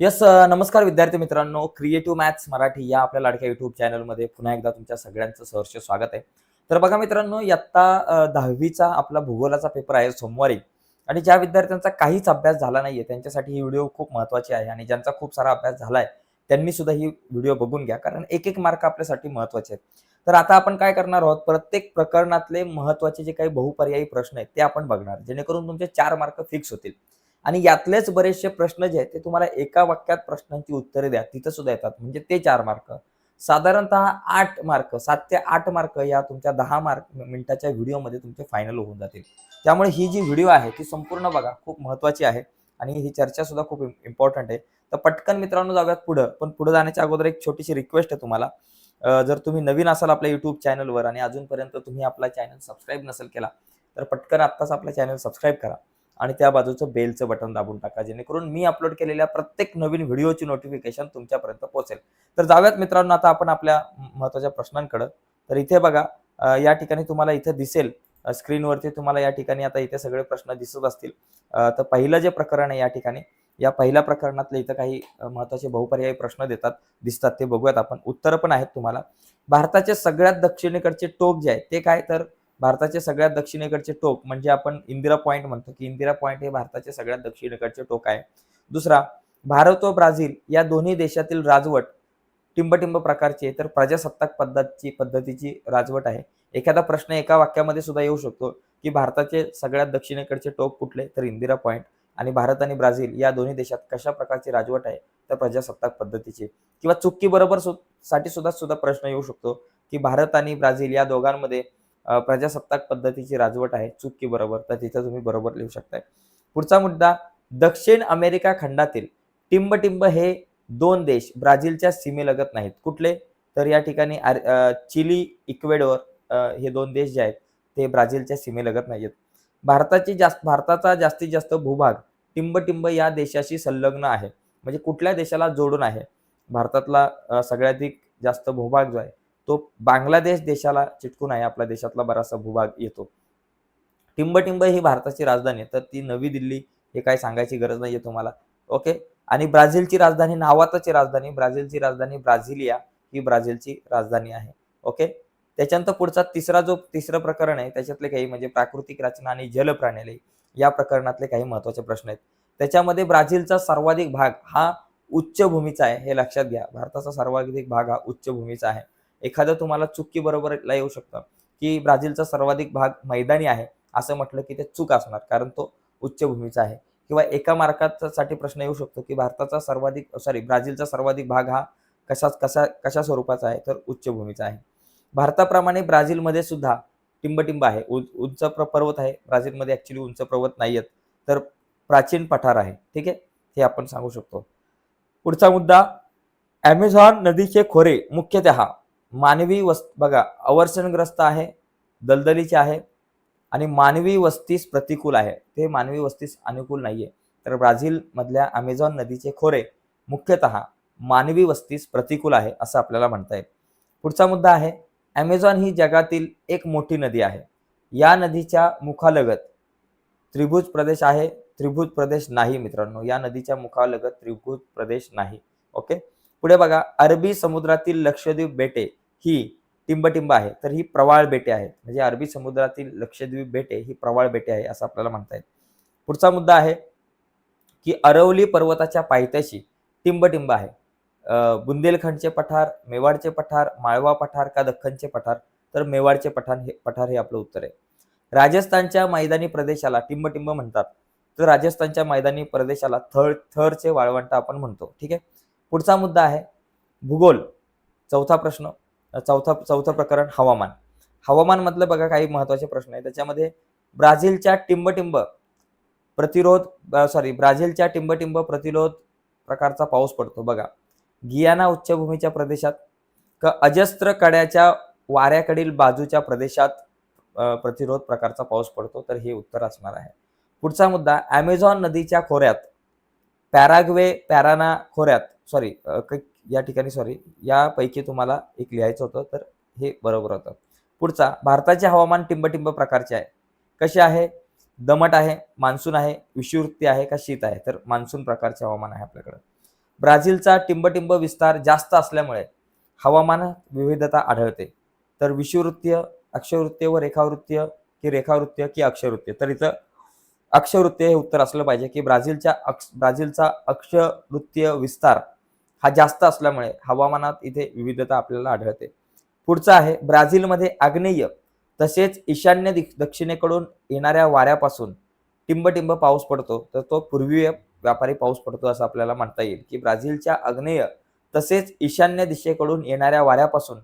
Yes नमस्कार विद्यार्थी मित्रांनो. क्रिएटिव्ह मॅथ्स मराठी या आपल्या लाडक्या युट्यूब चॅनलमध्ये पुन्हा एकदा तुमच्या सगळ्यांचं सहर्ष स्वागत आहे. तर बघा मित्रांनो इयत्ता दहावीचा आपला भूगोलाचा पेपर आहे सोमवारी. आणि ज्या विद्यार्थ्यांचा काहीच अभ्यास झाला नाहीये त्यांच्यासाठी ही व्हिडिओ खूप महत्वाची आहे आणि ज्यांचा खूप सारा अभ्यास झालाय त्यांनी सुद्धा ही व्हिडिओ बघून घ्या कारण एक एक मार्क आपल्यासाठी महत्त्वाचे आहेत. तर आता आपण काय करणार आहोत? प्रत्येक प्रकरणातले महत्त्वाचे जे काही बहुपर्यायी प्रश्न आहेत ते आपण बघणार जेणेकरून तुमचे चार मार्क फिक्स होतील. आणि यातलेच बरेचसे प्रश्न जे आहेत ते तुम्हाला एका वाक्यात प्रश्नांची उत्तरे द्या. तिथं सुद्धा येतात. म्हणजे ते चार मार्क. साधारणतः आठ मार्क सात ते आठ मार्क या तुमच्या दहा मार्क मिनिटाच्या व्हिडिओमध्ये तुमचे फायनल होऊन जातील. त्यामुळे ही जी व्हिडिओ आहे ती संपूर्ण बघा. खूप महत्वाची आहे आणि ही चर्चा सुद्धा खूप इम्पॉर्टंट आहे. तर पटकन मित्रांनो जाऊयात पुढं. पण पुढे जाण्याच्या अगोदर एक छोटीशी रिक्वेस्ट आहे तुम्हाला. जर तुम्ही नवीन असाल आपल्या युट्यूब चॅनलवर आणि अजूनपर्यंत तुम्ही आपला चॅनल सबस्क्राईब नसेल केला तर पटकन आत्ताच आपला चॅनल सबस्क्राईब करा. आणि त्या बाजूचं बेलचं बटन दाबून टाका जेणेकरून मी अपलोड केलेल्या प्रत्येक नवीन व्हिडिओची नोटिफिकेशन तुमच्यापर्यंत पोहोचेल. तर जाऊयात मित्रांनो आता आपण आपल्या महत्त्वाच्या प्रश्नांकडे. तर इथे बघा या ठिकाणी तुम्हाला इथे दिसेल स्क्रीनवरती तुम्हाला या ठिकाणी आता इथे सगळे प्रश्न दिसत असतील. तर पहिलं जे प्रकरण आहे या ठिकाणी या पहिल्या प्रकरणातले इथं काही महत्त्वाचे बहुपर्यायी प्रश्न देतात दिसतात ते बघूयात आपण. उत्तरं पण आहेत तुम्हाला. भारताचे सगळ्यात दक्षिणेकडचे टोक जे आहे ते काय? तर भारताचे सगळ्यात दक्षिणेकडचे टोक म्हणजे आपण इंदिरा पॉइंट म्हणतो की इंदिरा पॉइंट हे भारताचे सगळ्यात दक्षिणेकडचे टोक आहे. दुसरा भारत व ब्राझील या दोन्ही देशातील राजवट टिंबटिंब प्रकारची तर प्रजासत्ताक पद्धतीची पद्धतीची राजवट आहे. एखादा प्रश्न एका वाक्यामध्ये सुद्धा येऊ शकतो की भारताचे सगळ्यात दक्षिणेकडचे टोक कुठले? तर इंदिरा पॉइंट. आणि भारत आणि ब्राझील या दोन्ही देशात कशा प्रकारची राजवट आहे? तर प्रजासत्ताक पद्धतीची. किंवा चुक्की बरोबर सु- साठी सुद्धा सुद्धा प्रश्न येऊ शकतो की भारत आणि ब्राझील या दोघांमध्ये प्रजासत्ताक पद्धतीची राजवट आहे चुक्की बरोबर तर तिथं तुम्ही बरोबर लिहू शकताय. पुढचा मुद्दा दक्षिण अमेरिका खंडातील टिंबटिंब हे दोन देश ब्राझीलच्या सीमेलगत नाहीत. कुठले? तर या ठिकाणी चिली इक्वेडोर हे दोन देश जे आहेत ते ब्राझीलच्या सीमेलगत नाहीत भारताची जास्त भारताचा जास्तीत जास्त भूभाग टिंबटिंब या देशाशी संलग्न आहे. म्हणजे कुठल्या देशाला जोडून आहे? भारतातला सगळ्याधिक जास्त भूभाग जो आहे तो बांगलादेश देशाला चिटकून आहे आपल्या देशातला बराचसा भूभाग येतो. टिंबटिंब ही भारताची राजधानी आहे तर ती नवी दिल्ली हे काय सांगायची गरज नाहीये तुम्हाला. ओके? आणि ब्राझीलची राजधानी नावाताची राजधानी ब्राझीलची राजधानी ब्राझिलिया ही ब्राझीलची राजधानी आहे. ओके? त्याच्यानंतर पुढचा तिसरा जो तिसरं प्रकरण आहे त्याच्यातले काही म्हणजे प्राकृतिक रचना आणि जल या प्रकरणातले काही महत्त्वाचे प्रश्न आहेत. त्याच्यामध्ये ब्राझीलचा सर्वाधिक भाग हा उच्च भूमीचा आहे हे लक्षात घ्या. भारताचा सर्वाधिक भाग हा उच्च भूमीचा आहे. एखादं तुम्हाला चुकी बरोबरला येऊ शकतं. की ब्राझीलचा सर्वाधिक भाग मैदानी आहे असं म्हटलं की ते चूक असणार कारण तो उच्चभूमीचा आहे. किंवा एका मार्कासाठी प्रश्न येऊ शकतो की भारताचा सर्वाधिक सॉरी ब्राझीलचा सर्वाधिक भाग हा कशा कशा कशा स्वरूपाचा आहे तर उच्चभूमीचा आहे. भारताप्रमाणे ब्राझीलमध्ये सुद्धा टिंबटिंब आहे. उ- उंच प्र- पर्वत आहे. ब्राझीलमध्ये ॲक्च्युली उंच पर्वत नाही आहेत. तर प्राचीन पठार आहे. ठीक आहे? हे आपण सांगू शकतो. पुढचा मुद्दा ॲमेझॉन नदीचे खोरे मुख्यतः मानवी वस् बघा अवर्षणग्रस्त आहे दलदलीचे आहे आणि मानवी वस्तीस प्रतिकूल आहे. ते मानवी वस्तीस अनुकूल नाहीये. तर ब्राझीलमधल्या अमेझॉन नदीचे खोरे मुख्यतः मानवी वस्तीस प्रतिकूल आहे असं आपल्याला म्हणता येईल. पुढचा मुद्दा आहे ॲमेझॉन ही जगातील एक मोठी नदी आहे. या नदीच्या मुखालगत त्रिभुज प्रदेश आहे. त्रिभुज प्रदेश नाही मित्रांनो. या नदीच्या मुखालगत त्रिभुज प्रदेश नाही. ओके? पुढे बघा अरबी समुद्रातील लक्षद्वीप बेटे ही टिंबटिंब आहे तर ही प्रवाळ बेटे आहेत. म्हणजे अरबी समुद्रातील लक्षद्वीप बेटे ही प्रवाळ बेटे आहे असं आपल्याला म्हणता येईल. पुढचा मुद्दा आहे की अरवली पर्वताच्या पायथ्याशी टिंबटिंब आहे. बुंदेलखंडचे पठार मेवाडचे पठार माळवा पठार का दख्खनचे पठार? तर मेवाडचे पठार हे पठार हे आपलं उत्तर आहे. राजस्थानच्या मैदानी प्रदेशाला टिंबटिंब म्हणतात. तर राजस्थानच्या मैदानी प्रदेशाला थर थरचे वाळवंट आपण म्हणतो. ठीक आहे? पुढचा मुद्दा आहे भूगोल. चौथा प्रश्न चौथा चौथं प्रकरण हवामान. हवामान मधलं बघा काही महत्त्वाचे प्रश्न आहे. त्याच्यामध्ये ब्राझीलच्या टिंबटिंब प्रतिरोध सॉरी ब्राझीलच्या टिंबटिंब प्रतिरोध प्रकारचा पाऊस पडतो. बघा गियाना उच्चभूमीच्या प्रदेशात क अजस्त्र कड्याच्या वाऱ्याकडील बाजूच्या प्रदेशात प्रतिरोध प्रकारचा पाऊस पडतो. तर हे उत्तर असणार आहे. पुढचा मुद्दा ॲमेझॉन नदीच्या खोऱ्यात पॅराग्वे पॅराना खोऱ्यात सॉरी या ठिकाणी सॉरी यापैकी तुम्हाला एक लिहायचं होतं तर हे बरोबर होतं. पुढचा भारताचे हवामान टिंबटिंब प्रकारचे आहे. कसे आहे? दमट आहे मान्सून आहे विषुवृत्ती आहे का शीत आहे? तर मान्सून प्रकारचे हवामान आहे आपल्याकडं. ब्राझीलचा टिंबटिंब विस्तार जास्त असल्यामुळे हवामानात विविधता आढळते. तर विषुवृत्तीय अक्षवृत्तीय व रेखावृत्तीय की रेखावृत्तीय की अक्षवृत्तीय? तर इथं अक्षवृत्तीय हे उत्तर असलं पाहिजे की ब्राझीलच्या अक्ष ब्राझीलचा अक्षवृत्तीय विस्तार हा जास्त असल्यामुळे हवामानात इथे विविधता आपल्याला आढळते. पुढचा आहे ब्राझीलमध्ये आग्नेय. तसेच ईशान्य दक्षिणेकडून येणाऱ्या वाऱ्यापासून टिंबटिंब पाऊस पडतो. तर तो पूर्वीय व्यापारी पाऊस पडतो असं आपल्याला म्हणता येईल की ब्राझीलच्या आग्नेय तसेच ईशान्य दिशेकडून येणाऱ्या वाऱ्यापासून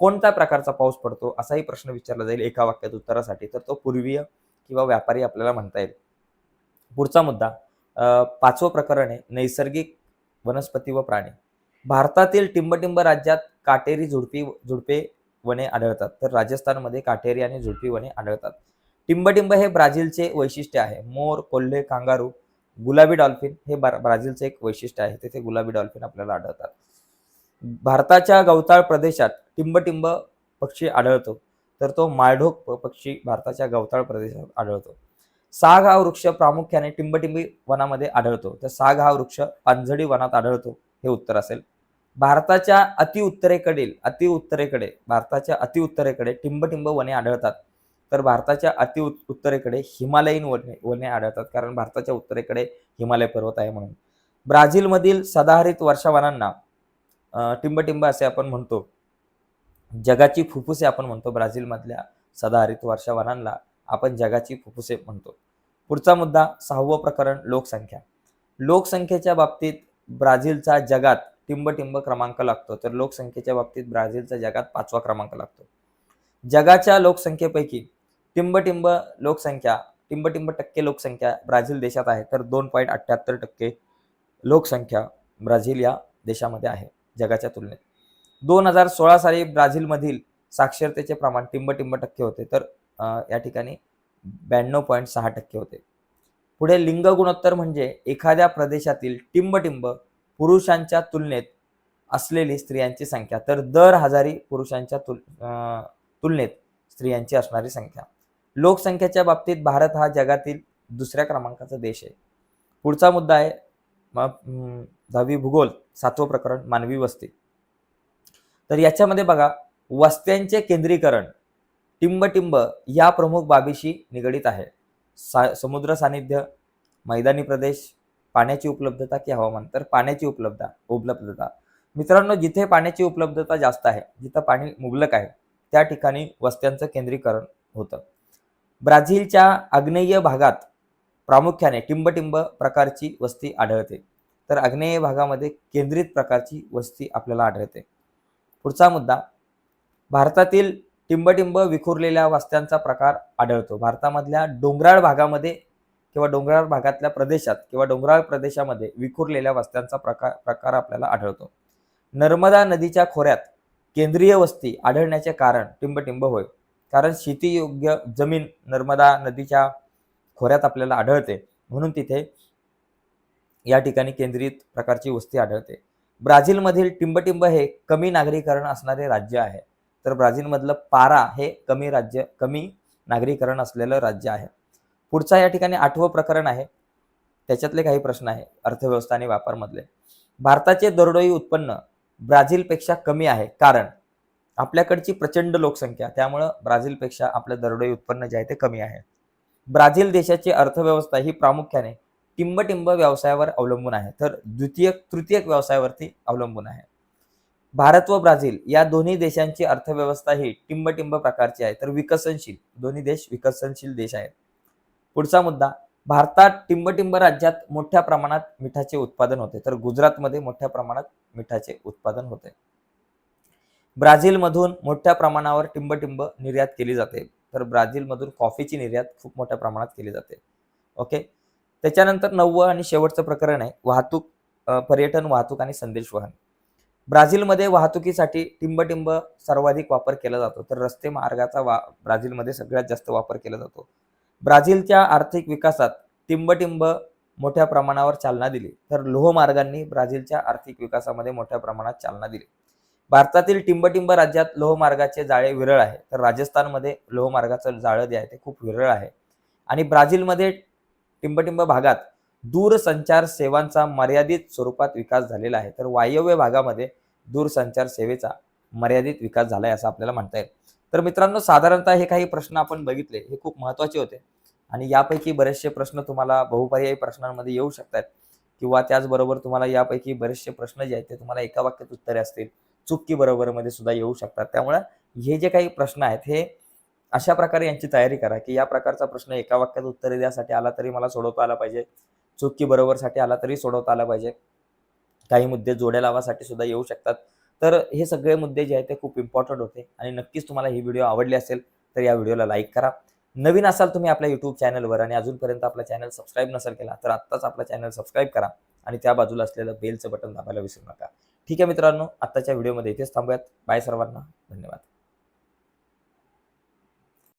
कोणत्या प्रकारचा पाऊस पडतो असाही प्रश्न विचारला जाईल एका वाक्यात उत्तरासाठी. तर तो पूर्वीय किंवा व्यापारी आपल्याला म्हणता येईल. पुढचा मुद्दा पाचवं प्रकरण आहे नैसर्गिक वनस्पती व प्राणी. भारतातील टिंबटिंब राज्यात काटेरी झुडपी झुडपे वने आढळतात. तर राजस्थानमध्ये काटेरी आणि झुडपी वने आढळतात. टिंबटिंब हे ब्राझीलचे वैशिष्ट्य आहे. मोर कोल्हे कांगारू गुलाबी डॉल्फिन हे ब्राझीलचे एक वैशिष्ट्य आहे. तिथे गुलाबी डॉल्फिन आपल्याला आढळतात. भारताच्या गवताळ प्रदेशात टिंबटिंब पक्षी आढळतो. तर तो माळढोक प- पक्षी भारताच्या गवताळ प्रदेशात आढळतो. साग हा वृक्ष प्रामुख्याने टिंबटिंबी वनामध्ये आढळतो. तर साग हा वृक्ष पानझडी वनात आढळतो हे उत्तर असेल. भारताच्या अतिउत्तरेकडील अतिउत्तरेकडे भारताच्या अतिउत्तरेकडे टिंबटिंब वने आढळतात. तर भारताच्या अति उत्तरेकडे हिमालयीन वने वने आढळतात कारण भारताच्या उत्तरेकडे हिमालय पर्वत आहे म्हणून. ब्राझीलमधील सदाहरित वर्षावनांना टिंबटिंब असे आपण म्हणतो. जगाची फुफ्फुसे आपण म्हणतो ब्राझीलमधल्या सदाहरित वर्षावनांना. आपण जगाची फुफ्फुसे म्हणतो. पुढचा मुद्दा सहावं प्रकरण लोकसंख्या. लोकसंख्येच्या बाबतीत ब्राझीलचा जगात टिंबटिंब क्रमांक लागतो. तर लोकसंख्येच्या बाबतीत ब्राझीलचा जगात पाचवा क्रमांक लागतो. जगाच्या लोकसंख्येपैकी टिंबटिंब लोकसंख्या टिंबटिंब टक्के लोकसंख्या ब्राझील देशात आहे. तर दोन पॉईंट अठ्ठ्याहत्तर टक्के लोकसंख्या ब्राझील या देशामध्ये आहे जगाच्या तुलनेत. दोन हजार सोळा साली ब्राझीलमधील साक्षरतेचे प्रमाण टिंबटिंब टक्के होते. तर या ठिकाणी ब्याण्णव पॉईंट सहा टक्के होते. पुढे लिंग गुणोत्तर म्हणजे एखाद्या प्रदेशातील टिंबटिंब पुरुषांच्या तुलनेत असलेली स्त्रियांची संख्या. तर दर हजारी पुरुषांच्या तुल तुलनेत स्त्रियांची असणारी संख्या. लोकसंख्येच्या बाबतीत भारत हा जगातील दुसऱ्या क्रमांकाचा देश आहे. पुढचा मुद्दा आहे दहावी भूगोल सातवं प्रकरण मानवी वस्ती. तर याच्यामध्ये बघा वस्त्यांचे केंद्रीकरण टिंबटिंब या प्रमुख बाबीशी निगडीत आहे. सा समुद्र सानिध्य मैदानी प्रदेश पाण्याची उपलब्धता की हवामान? तर पाण्याची उपलब्धता उपलब्धता. मित्रांनो जिथे पाण्याची उपलब्धता जास्त आहे जिथं पाणी मुबलक आहे त्या ठिकाणी वस्त्यांचं केंद्रीकरण होतं. ब्राझीलच्या आग्नेय भागात प्रामुख्याने टिंबटिंब प्रकारची वस्ती आढळते. तर आग्नेय भागामध्ये केंद्रित प्रकारची वस्ती आपल्याला आढळते. पुढचा मुद्दा भारतातील टिंबटिंब विखुरलेल्या वस्त्यांचा प्रकार आढळतो. भारतामधल्या डोंगराळ भागामध्ये किंवा डोंगराळ भागातल्या प्रदेशात किंवा डोंगराळ प्रदेशामध्ये विखुरलेल्या वस्त्यांचा प्रकार प्रकार आपल्याला आढळतो. नर्मदा नदीच्या खोऱ्यात केंद्रीय वस्ती आढळण्याचे कारण टिंबटिंब होय. कारण शेतीयोग्य जमीन नर्मदा नदीच्या खोऱ्यात आपल्याला आढळते. म्हणून तिथे या ठिकाणी केंद्रित प्रकारची वस्ती आढळते. ब्राझीलमधील टिंबटिंब हे कमी नागरीकरण असणारे राज्य आहे. तर ब्राझीलमधलं पारा हे कमी राज्य कमी नागरीकरण असलेलं राज्य आहे. पुढचा या ठिकाणी आठवं प्रकरण आहे. त्याच्यातले काही प्रश्न आहे अर्थव्यवस्था आणि व्यापारमधले. भारताचे दरडोई उत्पन्न ब्राझीलपेक्षा कमी आहे कारण आपल्याकडची प्रचंड लोकसंख्या त्यामुळं ब्राझीलपेक्षा आपलं दरडोई उत्पन्न जे आहे ते कमी आहे. ब्राझील देशाची अर्थव्यवस्था ही प्रामुख्याने टिंबटिंब व्यवसायावर अवलंबून आहे तर द्वितीय तृतीयक व्यवसायावरती अवलंबून आहे. भारत व ब्राझील या दोन्ही देशांची अर्थव्यवस्था ही टिंबटिंब प्रकारची आहे. तर विकसनशील दोन्ही देश विकसनशील देश आहेत. पुढचा मुद्दा भारतात टिंबटिंब राज्यात मोठ्या प्रमाणात मिठाचे उत्पादन होते. तर गुजरातमध्ये मोठ्या प्रमाणात मिठाचे उत्पादन होते. ब्राझीलमधून मोठ्या प्रमाणावर टिंबटिंब निर्यात केली जाते. तर ब्राझीलमधून कॉफीची निर्यात खूप मोठ्या प्रमाणात केली जाते. ओके? त्याच्यानंतर नववं आणि शेवटचं प्रकरण आहे वाहतूक पर्यटन वाहतूक आणि संदेश वहन. ब्राझीलमध्ये वाहतुकीसाठी टिंबटिंब सर्वाधिक वापर केला जातो. तर रस्ते मार्गाचा वा ब्राझीलमध्ये सगळ्यात जास्त वापर केला जातो. ब्राझीलच्या आर्थिक विकासात टिंबटिंब मोठ्या प्रमाणावर चालना दिली. तर लोहमार्गांनी ब्राझीलच्या आर्थिक विकासामध्ये मोठ्या प्रमाणात चालना दिली. भारतातील टिंबटिंब राज्यात लोहमार्गाचे जाळे विरळ आहे. तर राजस्थानमध्ये लोहमार्गाचं जाळं जे आहे ते खूप विरळ आहे. आणि ब्राझीलमध्ये टिंबटिंब भागात दूरसंचार सेवांचा मर्यादित स्वरूपात विकास झालेला आहे. तर वायव्य भागामध्ये दूरसंचार सेवेचा मर्यादित विकास झालाय असं आपल्याला म्हणता येईल. तर मित्रांनो साधारणतः हे काही प्रश्न आपण बघितले हे खूप महत्त्वाचे होते. आणि यापैकी बरेचसे प्रश्न तुम्हाला बहुपर्यायी प्रश्नांमध्ये येऊ शकतात किंवा त्याचबरोबर तुम्हाला यापैकी बरेचसे प्रश्न जे आहेत ते तुम्हाला एका वाक्यात उत्तरे असतील चुकी बरोबरमध्ये सुद्धा येऊ शकतात. त्यामुळे हे जे काही प्रश्न आहेत हे अशा प्रकारे यांची तयारी करा की या प्रकारचा प्रश्न एका वाक्यात उत्तरे द्यासाठी आला तरी मला सोडवता आला पाहिजे चुकी बरोबरसाठी आला तरी सोडवता आला पाहिजे. काही मुद्दे जोड्या लावासाठी सुद्धा येऊ शकतात. तर हे सगळे मुद्दे जे आहेत ते खूप इम्पॉर्टंट होते आणि नक्कीच तुम्हाला ही व्हिडिओ आवडली असेल तर या व्हिडिओला लाईक करा. नवीन असाल तुम्ही आपल्या युट्यूब चॅनलवर आणि अजूनपर्यंत आपला चॅनल सबस्क्राईब नसेल केला तर आत्ताच आपला चॅनल सबस्क्राईब करा आणि त्या बाजूला असलेलं बेलचं बटन दाबायला विसरू नका. ठीक आहे मित्रांनो आत्ताच्या व्हिडिओमध्ये इथेच थांबूयात. बाय सर्वांना. धन्यवाद.